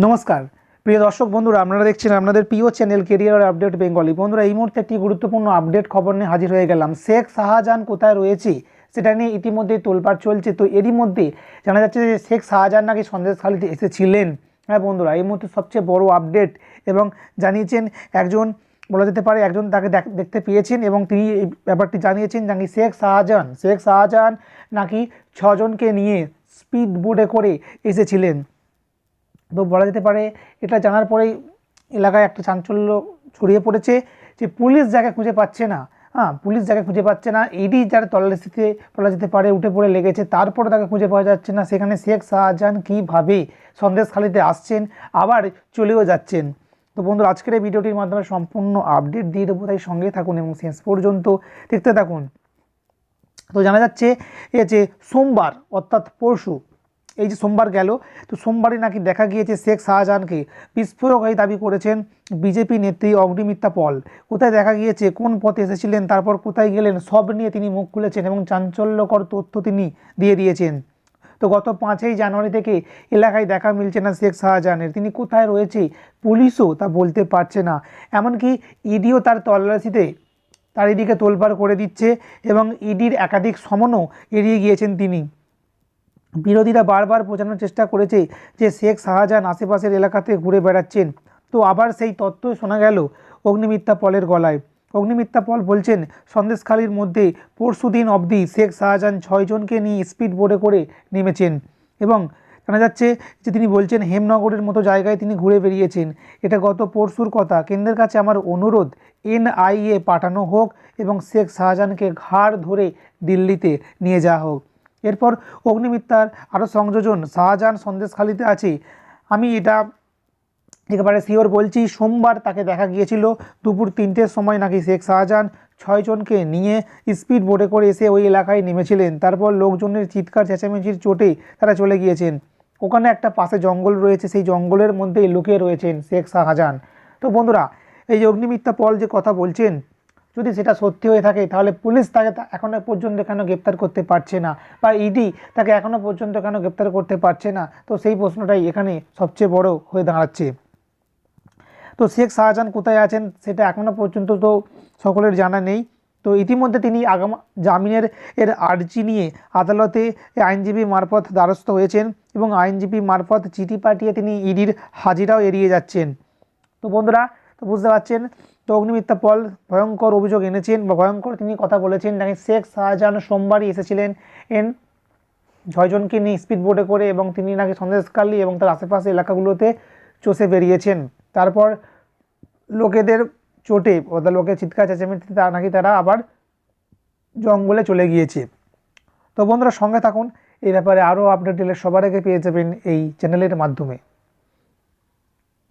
নমস্কার। প্রিয় দর্শক বন্ধুরা, আপনারা দেখছেন আপনাদের প্রিয় চ্যানেল কেরিয়ার আপডেট বেঙ্গলি বন্ধুরা, এই মুহূর্তে একটি গুরুত্বপূর্ণ আপডেট খবর নিয়ে হাজির হয়ে গেলাম। শেখ শাহজাহান কোথায় রয়েছে সেটা নিয়ে ইতিমধ্যে তোলপাড় চলছে। তো এরই মধ্যে জানা যাচ্ছে যে শেখ শাহজাহান নাকি সন্দেশখালিতে এসেছিলেন। হ্যাঁ বন্ধুরা, এই মুহূর্তে সবচেয়ে বড় আপডেট এবং জানিয়েছেন একজন, বলা যেতে পারে একজন তাকে দেখ- দেখতে পেয়েছেন এবং তিনি এই ব্যাপারটি জানিয়েছেন নাকি শেখ শাহজাহান শেখ শাহজাহান নাকি ছজনকে নিয়ে স্পিড বোটে করে এসেছিলেন। তো বলা যেতে পারে এটা জানার পরেই এলাকায় একটা চাঞ্চল্য ছড়িয়ে পড়েছে যে পুলিশ যাকে খুঁজে পাচ্ছে না হ্যাঁ পুলিশ যাকে খুঁজে পাচ্ছে না ইডি যার তল্লাশিতে বলা যেতে পারে উঠে পড়ে লেগেছে তারপরে তাকে খুঁজে পাওয়া যাচ্ছে না। সেখানে শেখ শাহজাহান কীভাবে সন্দেশখালিতে আসছেন, আবার চলেও যাচ্ছেন? তো বন্ধুরা, আজকের এই ভিডিওটির মাধ্যমে সম্পূর্ণ আপডেট দিয়ে দেবো, তাই সঙ্গে থাকুন এবং শেষ পর্যন্ত দেখতে থাকুন। তো জানা যাচ্ছে যে সোমবার, অর্থাৎ পরশু এই যে সোমবার গেল, তো সোমবারই নাকি দেখা গিয়েছে শেখ শাহজাহানকে বিস্ফোরক হয়ে দাবি করেছেন বিজেপি নেত্রী অগ্নিমিত্রা পল। কোথায় দেখা গিয়েছে, কোন পথে এসেছিলেন, তারপর কোথায় গেলেন, সব নিয়ে তিনি মুখ খুলেছেন এবং চাঞ্চল্যকর তথ্য তিনি দিয়ে দিয়েছেন। তো গত পাঁচই জানুয়ারি থেকে এলাকায় দেখা মিলছে না শেখ শাহজাহানের। তিনি কোথায় রয়েছে, পুলিশও তা বলতে পারছে না। এমনকি ইডিও তার তল্লাশিতে তার এদিকে তোলপাড় করে দিচ্ছে এবং ইডির একাধিক সমনও এড়িয়ে গিয়েছেন তিনি। বিরোধীরা বারবার বোঝানোর চেষ্টা করেছে যে শেখ শাহজাহান আশেপাশের এলাকাতে ঘুরে বেড়াচ্ছেন। তো আবার সেই তথ্যই শোনা গেল অগ্নিমিত্রা পলের গলায়। অগ্নিমিত্রা পল বলছেন, সন্দেশখালির মধ্যে পরশুদিন অবধি শেখ শাহজাহান ছয়জনকে নিয়ে স্পিড বোর্ডে করে নেমেছেন এবং জানা যাচ্ছে যে তিনি বলছেন, হেমনগরের মতো জায়গায় তিনি ঘুরে বেরিয়েছেন এটা গত পরশুর কথা। কেন্দ্রের কাছে আমার অনুরোধ, এনআইএ পাঠানো হোক এবং শেখ শাহজাহানকে ঘাড় ধরে দিল্লিতে নিয়ে যাওয়া হোক। এরপর অগ্নিমিত্রার আরও সংযোজন, শাহজাহান সন্দেশখালিতে আছে। আমি এটা একেবারে শিওর বলছি, সোমবার তাকে দেখা গিয়েছিল। দুপুর তিনটের সময় নাকি শেখ শাহজাহান ছয়জনকে নিয়ে স্পিড বোটে করে এসে ওই এলাকায় নেমেছিলেন। তারপর লোকজনের চিৎকার, চেঁচামেচির চোটে তারা চলে গিয়েছেন। ওখানে একটা পাশে জঙ্গল রয়েছে, সেই জঙ্গলের মধ্যেই লুকিয়ে রয়েছেন শেখ শাহজাহান। তো বন্ধুরা, এই যে অগ্নিমিত্রা পল যে কথা বলছেন যদি সেটা সত্যি হয়ে থাকে, তাহলে পুলিশ তাকে তা- এখনও পর্যন্ত কেন গ্রেপ্তার করতে পারছে না? বা ইডি তাকে এখনও পর্যন্ত কেন গ্রেপ্তার করতে পারছে না? তো সেই প্রশ্নটাই এখানে সবচেয়ে বড় হয়ে দাঁড়াচ্ছে। তো শেখ শাহজাহান কোথায় আছেন সেটা এখনও পর্যন্ত তো সকলের জানা নেই। তো ইতিমধ্যে তিনি আগাম, জামিনের এর আর্জি নিয়ে আদালতে আইনজীবী মারফত দ্বারস্থ হয়েছেন এবং আইনজীবী মারফত চিঠি পাঠিয়ে তিনি ইডির হাজিরাও এড়িয়ে যাচ্ছেন। তো বন্ধুরা, তো বুঝতে পারছেন তো অগ্নিমিত্রা পল ভয়ঙ্কর অভিযোগ এনেছেন বা ভয়ঙ্কর তিনি কথা বলেছেন। নাকি শেখ শাহজাহান সোমবারই এসেছিলেন এন ছয়জনকে নিয়ে স্পিড বোটে করে এবং তিনি নাকি সন্দেশকালী এবং তার আশেপাশে এলাকাগুলোতে চষে বেরিয়েছেন। তারপর লোকেদের চোটে অর্থাৎ লোকের চিৎকার, চেঁচামেচিতে তা নাকি তারা আবার জঙ্গলে চলে গিয়েছে। তো বন্ধুরা সঙ্গে থাকুন, এই ব্যাপারে আরও আপডেট দিলে সবার আগে পেয়ে যাবেন এই চ্যানেলের মাধ্যমে।